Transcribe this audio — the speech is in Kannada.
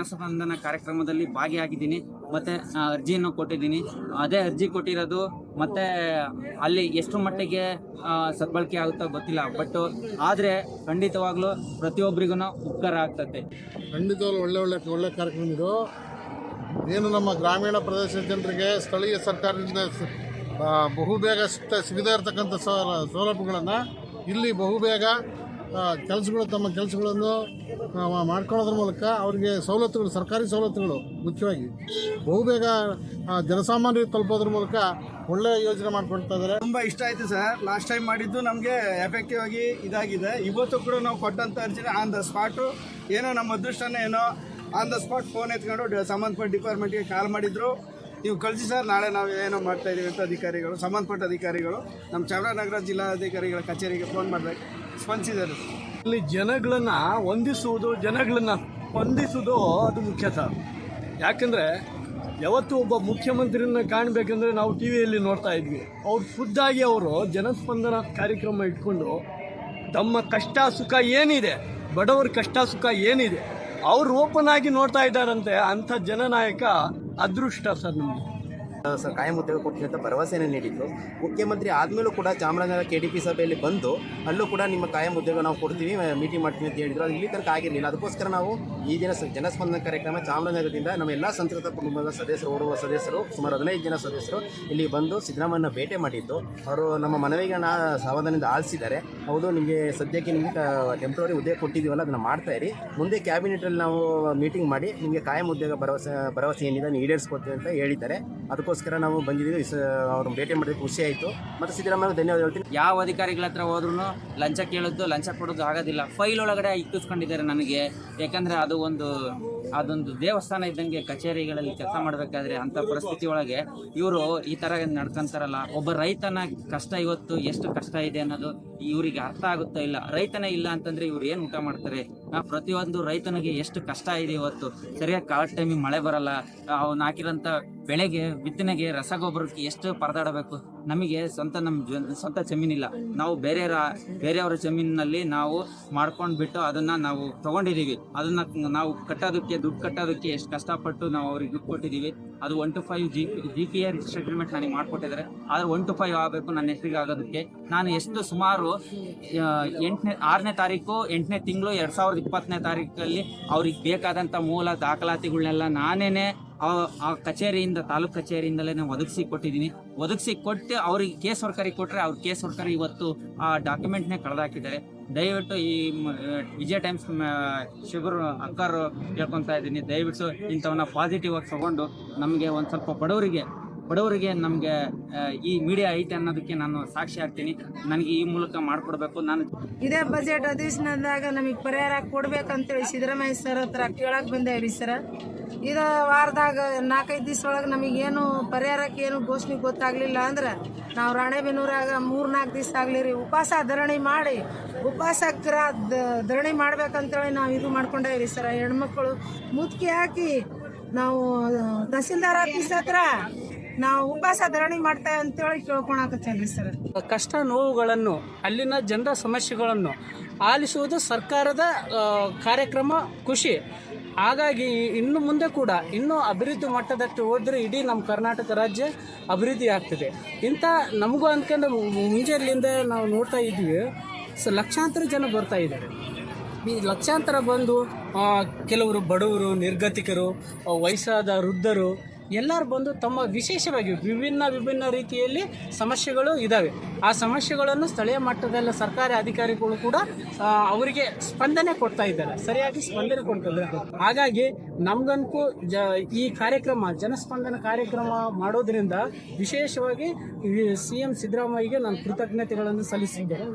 ಜನಸ್ಪಂದನ ಕಾರ್ಯಕ್ರಮದಲ್ಲಿ ಭಾಗಿಯಾಗಿದ್ದೀನಿ. ಮತ್ತು ಅರ್ಜಿಯನ್ನು ಕೊಟ್ಟಿದ್ದೀನಿ. ಅದೇ ಅರ್ಜಿ ಕೊಟ್ಟಿರೋದು, ಮತ್ತು ಅಲ್ಲಿ ಎಷ್ಟು ಮಟ್ಟಿಗೆ ಸದ್ಬಳಕೆ ಆಗುತ್ತೋ ಗೊತ್ತಿಲ್ಲ. ಬಟ್ ಆದರೆ ಖಂಡಿತವಾಗ್ಲೂ ಪ್ರತಿಯೊಬ್ಬರಿಗೂ ಉಪಕಾರ ಆಗ್ತದೆ. ಖಂಡಿತವಾಗ್ಲೂ ಒಳ್ಳೆ ಒಳ್ಳೆ ಒಳ್ಳೆ ಕಾರ್ಯಕ್ರಮ ಇದು. ಏನು ನಮ್ಮ ಗ್ರಾಮೀಣ ಪ್ರದೇಶದ ಜನರಿಗೆ ಸ್ಥಳೀಯ ಸರ್ಕಾರದಿಂದ ಬಹುಬೇಗ ಸಿಗದೇ ಇರತಕ್ಕಂಥ ಸೌಲ- ಸೌಲಭ್ಯಗಳನ್ನು ಇಲ್ಲಿ ಬಹುಬೇಗ ಕೆಲಸಗಳು ತಮ್ಮ ಕೆಲಸಗಳನ್ನು ಮಾಡ್ಕೊಳ್ಳೋದ್ರ ಮೂಲಕ ಅವರಿಗೆ ಸವಲತ್ತುಗಳು, ಸರ್ಕಾರಿ ಸವಲತ್ತುಗಳು ಮುಖ್ಯವಾಗಿ. ಬಹುಬೇಗ ಜನಸಾಮಾನ್ಯರಿಗೆ ತಲುಪೋದ್ರ ಮೂಲಕ ಒಳ್ಳೆಯ ಯೋಜನೆ ಮಾಡ್ಕೊಳ್ತಾ ಇದ್ದಾರೆ. ತುಂಬ ಇಷ್ಟ ಆಯಿತು ಸರ್. ಲಾಸ್ಟ್ ಟೈಮ್ ಮಾಡಿದ್ದು ನಮಗೆ ಎಫೆಕ್ಟಿವ್ ಆಗಿ ಇದಾಗಿದೆ. ಇವತ್ತು ಕೂಡ ನಾವು ಕೊಟ್ಟಂತ ಅರ್ಜಿನ ಆನ್ ದ ಸ್ಪಾಟು ಏನೋ ನಮ್ಮ ಅದೃಷ್ಟನೇ ಏನೋ ಆನ್ ದ ಸ್ಪಾಟ್ ಫೋನ್ ಎತ್ಕೊಂಡು ಸಂಬಂಧಪಟ್ಟ ಡಿಪಾರ್ಟ್ಮೆಂಟ್ಗೆ ಕಾಲ್ ಮಾಡಿದ್ರು. ನೀವು ಕಳಿಸಿ ಸರ್, ನಾಳೆ ನಾವು ಏನೋ ಮಾಡ್ತಾ ಇದ್ದೀವಿ ಅಂತ ಅಧಿಕಾರಿಗಳು, ಸಂಬಂಧಪಟ್ಟ ಅಧಿಕಾರಿಗಳು. ನಮ್ಮ ಚಾಮರಾಜನಗರ ಜಿಲ್ಲಾಧಿಕಾರಿಗಳ ಕಚೇರಿಗೆ ಫೋನ್ ಮಾಡಿದಾಗ ಸ್ಪಂದಿಸಿದರು ಇಲ್ಲಿ ಜನಗಳನ್ನ ಹೊಂದಿಸುವುದು ಜನಗಳನ್ನ ಸ್ಪಂದಿಸುವುದು ಅದು ಮುಖ್ಯ ಸರ್. ಯಾಕಂದರೆ ಯಾವತ್ತು ಒಬ್ಬ ಮುಖ್ಯಮಂತ್ರಿನ ಕಾಣಬೇಕಂದ್ರೆ ನಾವು ಟಿ ವಿಯಲ್ಲಿ ನೋಡ್ತಾ ಇದ್ವಿ. ಅವ್ರು ಖುದ್ದಾಗಿ ಅವರು ಜನಸ್ಪಂದನ ಕಾರ್ಯಕ್ರಮ ಇಟ್ಕೊಂಡು ತಮ್ಮ ಕಷ್ಟ ಸುಖ ಏನಿದೆ, ಬಡವರ ಕಷ್ಟ ಸುಖ ಏನಿದೆ, ಅವ್ರು ಓಪನ್ ಆಗಿ ನೋಡ್ತಾ ಇದ್ದಾರಂತೆ ಅಂಥ ಜನನಾಯಕ ಅದೃಷ್ಟ ಸರ್ ನಮಗೆ. ಸರ್ ಕಾಯಂ ಉದ್ಯೋಗ ಕೊಡ್ತೀನಿ ಅಂತ ಭರವಸೆಯನ್ನು ನೀಡಿದ್ರು. ಮುಖ್ಯಮಂತ್ರಿ ಆದಮೇಲೂ ಕೂಡ ಚಾಮರಾಜನಗರ ಕೆ ಡಿ ಪಿ ಸಭೆಯಲ್ಲಿ ಬಂದು ಅಲ್ಲೂ ಕೂಡ ನಿಮ್ಮ ಕಾಯಂ ಉದ್ಯೋಗ ನಾವು ಕೊಡ್ತೀವಿ ಮೀಟಿಂಗ್ ಮಾಡ್ತೀವಿ ಅಂತ ಹೇಳಿದ್ರು. ಅದು ಇಲ್ಲಿ ತನಕ ಆಗಿರಲಿಲ್ಲ. ಅದಕ್ಕೋಸ್ಕರ ನಾವು ಈ ದಿನ ಜನಸ್ಪಂದನ ಕಾರ್ಯಕ್ರಮ ಚಾಮರಾಜನಗರದಿಂದ ನಮ್ಮ ಎಲ್ಲ ಸಂತ್ರಸ್ತ ಕುಟುಂಬದ ಸದಸ್ಯರು ಓಡುವ ಸದಸ್ಯರು, ಸುಮಾರು ಹದಿನೈದು ಜನ ಸದಸ್ಯರು ಇಲ್ಲಿ ಬಂದು ಸಿದ್ದರಾಮಯ್ಯನ ಭೇಟಿ ಮಾಡಿದ್ದು. ಅವರು ನಮ್ಮ ಮನವಿಗೆ ನಾ ಸಾವಧಾನದಿಂದ ಆಲಿಸಿದ್ದಾರೆ. ಹೌದು, ನಿಮಗೆ ಸದ್ಯಕ್ಕೆ ನಿಮಗೆ ಟೆಂಪ್ರವರಿ ಉದ್ಯೋಗ ಕೊಟ್ಟಿದ್ದೀವಲ್ಲ, ಅದನ್ನು ಮಾಡ್ತಾ ಇರಿ. ಮುಂದೆ ಕ್ಯಾಬಿನೆಟಲ್ಲಿ ನಾವು ಮೀಟಿಂಗ್ ಮಾಡಿ ನಿಮಗೆ ಕಾಯಂ ಉದ್ಯೋಗ ಭರವಸೆ ಭರವಸೆ ಏನಿದೆ ಈಡೇರಿಸ್ಕೊಡ್ತೀವಿ ಅಂತ ಹೇಳಿದ್ದಾರೆ. ಅದಕ್ಕೋಸ್ಕರ ನಾವು ಬಂದಿದ್ದೀವಿ. ಅವ್ರನ್ನ ಭೇಟಿ ಮಾಡಿದ ಖುಷಿ ಆಯಿತು. ಮತ್ತು ಸಿದ್ದರಾಮಯ್ಯ ಧನ್ಯವಾದ ಹೇಳ್ತೀನಿ. ಯಾವ ಅಧಿಕಾರಿಗಳ ಹತ್ರ ಹೋದ್ರೂ ಲಂಚ ಕೇಳೋದು, ಲಂಚ ಕೊಡೋದು ಆಗೋದಿಲ್ಲ. ಫೈಲ್ ಒಳಗಡೆ ಇಕ್ಕಿಸ್ಕೊಂಡಿದ್ದಾರೆ ನನಗೆ. ಯಾಕಂದರೆ ಅದು ಒಂದು, ಅದೊಂದು ದೇವಸ್ಥಾನ ಇದ್ದಂಗೆ ಕಚೇರಿಗಳಲ್ಲಿ ಕೆಲಸ ಮಾಡಬೇಕಾದ್ರೆ ಅಂಥ ಪರಿಸ್ಥಿತಿ ಒಳಗೆ ಇವರು ಈ ಥರ ನಡ್ಕೊಂತಾರಲ್ಲ. ಒಬ್ಬ ರೈತನ ಕಷ್ಟ ಇವತ್ತು ಎಷ್ಟು ಕಷ್ಟ ಇದೆ ಅನ್ನೋದು ಇವರಿಗೆ ಅರ್ಥ ಆಗುತ್ತಾ ಇಲ್ಲ. ರೈತನೇ ಇಲ್ಲ ಅಂತಂದರೆ ಇವ್ರು ಏನು ಊಟ ಮಾಡ್ತಾರೆ? ಪ್ರತಿಯೊಂದು ರೈತನಿಗೆ ಎಷ್ಟು ಕಷ್ಟ ಇದೆ ಇವತ್ತು. ಸರಿಯಾಗಿ ಕರೆಕ್ಟ್ ಟೈಮಿಗೆ ಮಳೆ ಬರಲ್ಲ. ಅವ್ನು ಹಾಕಿರೋಂಥ ಬೆಳೆಗೆ, ಬಿತ್ತನೆಗೆ, ರಸಗೊಬ್ಬರಕ್ಕೆ ಎಷ್ಟು ಪರದಾಡಬೇಕು? ನಮಗೆ ಸ್ವಂತ ನಮ್ಮ ಸ್ವಂತ ಜಮೀನಿಲ್ಲ. ನಾವು ಬೇರೆ ಬೇರೆಯವರ ಜಮೀನಿನಲ್ಲಿ ನಾವು ಮಾಡ್ಕೊಂಡು ಬಿಟ್ಟು ಅದನ್ನ ನಾವು ತೊಗೊಂಡಿದ್ದೀವಿ ಅದನ್ನ ನಾವು ಕಟ್ಟೋದಕ್ಕೆ, ದುಡ್ಡು ಕಟ್ಟೋದಕ್ಕೆ ಎಷ್ಟು ಕಷ್ಟಪಟ್ಟು ನಾವು ಅವ್ರಿಗೆ ದುಡ್ಡು ಕೊಟ್ಟಿದ್ದೀವಿ ಅದು one two five G G P R agreement ನನಗೆ ಮಾಡಿಕೊಟ್ಟಿದ್ದಾರೆ. ಆದರೆ ಒನ್ ಟು ಫೈವ್ ಆಗಬೇಕು ನನ್ನ ಹೆಸರಿಗೆ ಆಗೋದಕ್ಕೆ. ನಾನು ಎಷ್ಟು ಸುಮಾರು ಎಂಟನೇ, ಆರನೇ ತಾರೀಕು, ಎಂಟನೇ ತಿಂಗಳು ಎರಡು ಸಾವಿರದ ಇಪ್ಪತ್ತನೇ ತಾರೀಕಲ್ಲಿ ಅವ್ರಿಗೆ ಬೇಕಾದಂಥ ಮೂಲ ದಾಖಲಾತಿಗಳನ್ನೆಲ್ಲ ನಾನೇನೆ ಆ- ಆ ಕಚೇರಿಯಿಂದ, ತಾಲೂಕ್ ಕಚೇರಿಯಿಂದಲೇ ನಾನು ಒದಗಿಸಿ ಕೊಟ್ಟಿದ್ದೀನಿ ಒದಗಿಸಿ ಕೊಟ್ಟು ಅವ್ರಿಗೆ ಕೇಸ್ ವರ್ಕರಿಗೆ ಕೊಟ್ಟರೆ ಅವ್ರ ಕೇಸ್ ವರ್ಕರ್ ಇವತ್ತು ಆ ಡಾಕ್ಯುಮೆಂಟ್ನೇ ಕಳೆದಾಕಿದ್ದಾರೆ. ದಯವಿಟ್ಟು ಈ ವಿಜಯ ಟೈಮ್ಸ್ ಶುಗರ್ ಅಕ್ಕಾರು ಕೇಳ್ಕೊತಾ ಇದ್ದೀನಿ. ದಯವಿಟ್ಟು ಇಂಥವನ್ನ ಪಾಸಿಟಿವ್ ಆಗಿ ತಗೊಂಡು ನಮಗೆ ಒಂದು ಸ್ವಲ್ಪ ಬಡವರಿಗೆ ಬಡವರಿಗೆ ನಮಗೆ ಈ ಮೀಡಿಯಾ ಐತೆ ಅನ್ನೋದಕ್ಕೆ ನಾನು ಸಾಕ್ಷಿ ಆಗ್ತೀನಿ. ನನಗೆ ಈ ಮೂಲಕ ಮಾಡಿಕೊಡ್ಬೇಕು. ನಾನು ಇದೇ ಬಜೆಟ್ ಅಧಿವೇಶನದಾಗ ನಮಗೆ ಪರಿಹಾರ ಕೊಡ್ಬೇಕಂತೇಳಿ ಸಿದ್ದರಾಮಯ್ಯ ಸರ್ ಹತ್ರ ಕೇಳಕ್ ರೀ ಸರ್. ಇದ ವಾರದಾಗ ನಾಲ್ಕೈದು ದಿವಸ ಒಳಗೆ ನಮಗೇನು ಪರಿಹಾರಕ್ಕೆ ಏನು ಘೋಷಣೆ ಗೊತ್ತಾಗ್ಲಿಲ್ಲ ಅಂದ್ರೆ ನಾವು ರಾಣೆಬೆನ್ನೂರಾಗ ಮೂರು ನಾಲ್ಕು ದಿವಸ ಆಗಲಿ ರೀ ಉಪವಾಸ ಧರಣಿ ಮಾಡಿ, ಉಪವಾಸಕ್ರ ಧರಣಿ ಮಾಡ್ಬೇಕಂತೇಳಿ ನಾವು ಇದು ಮಾಡ್ಕೊಂಡೇವ್ರಿ ಸರ್. ಹೆಣ್ಮಕ್ಳು ಮುತ್ಕಿ ಹಾಕಿ ನಾವು ತಹಸೀಲ್ದಾರ್ ಆಫೀಸ್ ಹತ್ರ ನಾವು ಉಪವಾಸ ಧರಣಿ ಮಾಡ್ತೇವೆ ಅಂತೇಳಿ ಕೇಳ್ಕೊಳಕತ್ತೇನ್ರಿ ಸರ್? ಕಷ್ಟ ನೋವುಗಳನ್ನು, ಅಲ್ಲಿನ ಜನರ ಸಮಸ್ಯೆಗಳನ್ನು ಆಲಿಸುವುದು ಸರ್ಕಾರದ ಕಾರ್ಯಕ್ರಮ ಖುಷಿ. ಹಾಗಾಗಿ ಇನ್ನು ಮುಂದೆ ಕೂಡ, ಇನ್ನೂ ಅಭಿವೃದ್ಧಿ ಮಟ್ಟದಷ್ಟು ಹೋದರೆ ಇಡೀ ನಮ್ಮ ಕರ್ನಾಟಕ ರಾಜ್ಯ ಅಭಿವೃದ್ಧಿ ಆಗ್ತದೆ. ಇಂಥ ನಮಗೂ ಅಂದ್ಕೊಂಡು ಮುಂಜಾನೆಯಿಂದ ನಾವು ನೋಡ್ತಾ ಇದ್ವಿ ಸೊ, ಲಕ್ಷಾಂತರ ಜನ ಬರ್ತಾ ಇದ್ದಾರೆ. ಈ ಲಕ್ಷಾಂತರ ಬಂದು ಕೆಲವರು ಬಡವರು, ನಿರ್ಗತಿಕರು ವಯಸ್ಸಾದ ವೃದ್ಧರು ಎಲ್ಲರೂ ಬಂದು ತಮ್ಮ ವಿಶೇಷವಾಗಿ ವಿಭಿನ್ನ ವಿಭಿನ್ನ ರೀತಿಯಲ್ಲಿ ಸಮಸ್ಯೆಗಳು ಇದ್ದಾವೆ ಆ ಸಮಸ್ಯೆಗಳನ್ನು ಸ್ಥಳೀಯ ಮಟ್ಟದಲ್ಲಿ ಸರ್ಕಾರಿ ಅಧಿಕಾರಿಗಳು ಕೂಡ ಅವರಿಗೆ ಸ್ಪಂದನೆ ಕೊಡ್ತಾ ಇದ್ದಾರೆ. ಸರಿಯಾಗಿ ಸ್ಪಂದನೆ ಕೊಡ್ತಾರೆ ಹಾಗಾಗಿ ನಮಗಂತೂ ಜ, ಈ ಕಾರ್ಯಕ್ರಮ, ಜನಸ್ಪಂದನ ಕಾರ್ಯಕ್ರಮ ಮಾಡೋದ್ರಿಂದ ವಿಶೇಷವಾಗಿ ಸಿ ಎಂ ಸಿದ್ದರಾಮಯ್ಯಗೆ ನಾನು ಕೃತಜ್ಞತೆಗಳನ್ನು ಸಲ್ಲಿಸಿದ್ದೇನೆ.